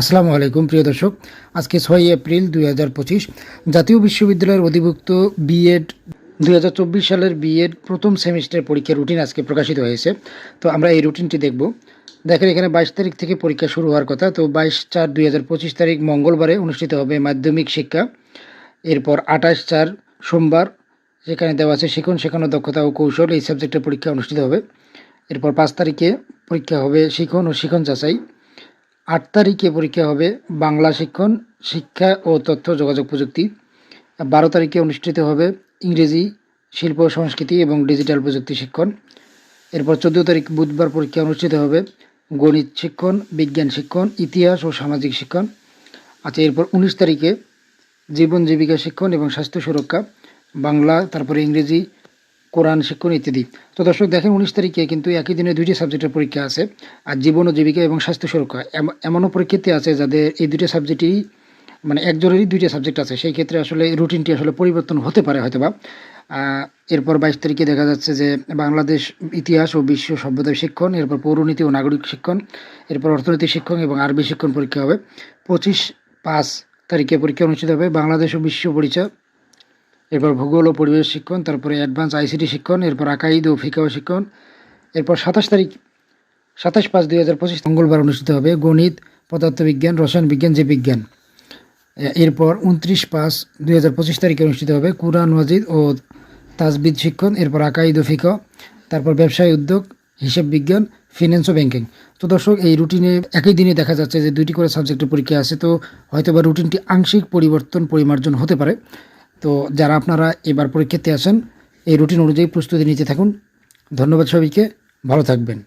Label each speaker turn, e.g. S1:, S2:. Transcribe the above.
S1: আসসালামু আলাইকুম, প্রিয় দর্শক। আজকে ছয় এপ্রিল দুই হাজার পঁচিশ, জাতীয় বিশ্ববিদ্যালয়ের অধিভুক্ত বিএড, দুই হাজার চব্বিশ সালের বিএড প্রথম সেমিস্টার পরীক্ষার রুটিন আজকে প্রকাশিত হয়েছে। তো আমরা এই রুটিনটি দেখব। দেখেন, এখানে বাইশ তারিখ থেকে পরীক্ষা শুরু হওয়ার কথা। তো বাইশ চার দুই তারিখ মঙ্গলবারে অনুষ্ঠিত হবে মাধ্যমিক শিক্ষা। এরপর আঠাশ চার সোমবার যেখানে দেওয়া আছে শিখন শেখানো দক্ষতা ও কৌশল এই সাবজেক্টের পরীক্ষা অনুষ্ঠিত হবে। এরপর পাঁচ তারিখে পরীক্ষা হবে শিখন ও শিখন যাচাই। আট তারিখে পরীক্ষা হবে বাংলা শিক্ষণ, শিক্ষা ও তথ্য যোগাযোগ প্রযুক্তি। বারো তারিখে অনুষ্ঠিত হবে ইংরেজি, শিল্প, সংস্কৃতি এবং ডিজিটাল প্রযুক্তি শিক্ষণ। এরপর চোদ্দ তারিখ বুধবার পরীক্ষা অনুষ্ঠিত হবে গণিত শিক্ষণ, বিজ্ঞান শিক্ষণ, ইতিহাস ও সামাজিক শিক্ষণ। আচ্ছা এরপর উনিশ তারিখে জীবন জীবিকা শিক্ষণ এবং স্বাস্থ্য সুরক্ষা, বাংলা, তারপরে ইংরেজি কোরআন শিক্ষণ ইত্যাদি। তো দর্শক, দেখেন উনিশ তারিখে কিন্তু একই দিনে দুইটি সাবজেক্টের পরীক্ষা আছে, আর জীবন ও জীবিকা এবং স্বাস্থ্য সুরক্ষা। এম- এমনও পরীক্ষার্থী আছে যাদের এই দুইটি সাবজেক্টই মানে একজনেরই দুইটা সাবজেক্ট আছে। সেই ক্ষেত্রে আসলে রুটিনটি আসলে পরিবর্তন হতে পারে হয়তোবা। এরপর বাইশ তারিখে দেখা যাচ্ছে যে বাংলাদেশ ইতিহাস ও বিশ্ব সভ্যতা শিক্ষণ, এরপর পৌরনীতি ও নাগরিক শিক্ষণ, এরপর অর্থনীতি শিক্ষণ এবং আরবি শিক্ষণ পরীক্ষা হবে। পঁচিশ পাঁচ তারিখে পরীক্ষা অনুষ্ঠিত হবে। বাংলাদেশ ও বিশ্ব পরিচয় এরপর ভূগোল ও পরিবেশ শিক্ষণ, তারপরে অ্যাডভান্স আইসিটি শিক্ষণ, এরপর আকাইদ ও ফিকা শিক্ষণ, এরপর সাতাশ তারিখ, সাতাশ পাঁচ দুই হাজার পঁচিশ মঙ্গলবার অনুষ্ঠিত হবে গণিত, পদার্থবিজ্ঞান, রসায়ন বিজ্ঞান যে বিজ্ঞান এরপর উনত্রিশ পাঁচ দুই হাজার পঁচিশ তারিখে অনুষ্ঠিত হবে কুরআন, ওয়াজিদ ও তাজবিদ শিক্ষণ, এরপর আকাইদ ও ফিকা, তারপর ব্যবসায় উদ্যোগ, হিসেব বিজ্ঞান ফিনান্স ও ব্যাংকিং তো দর্শক, এই রুটিনে একই দিনে দেখা যাচ্ছে যে দুইটি করে সাবজেক্টের পরীক্ষা আছে, তো হয়তো বা রুটিনটি আংশিক পরিবর্তন, পরিমার্জন হতে পারে। তো যারা আপনারা এবার পরীক্ষাতে আসেন এই রুটিন অনুযায়ী প্রস্তুতি নিতে থাকুন। ধন্যবাদ সবাইকে। ভালো থাকবেন।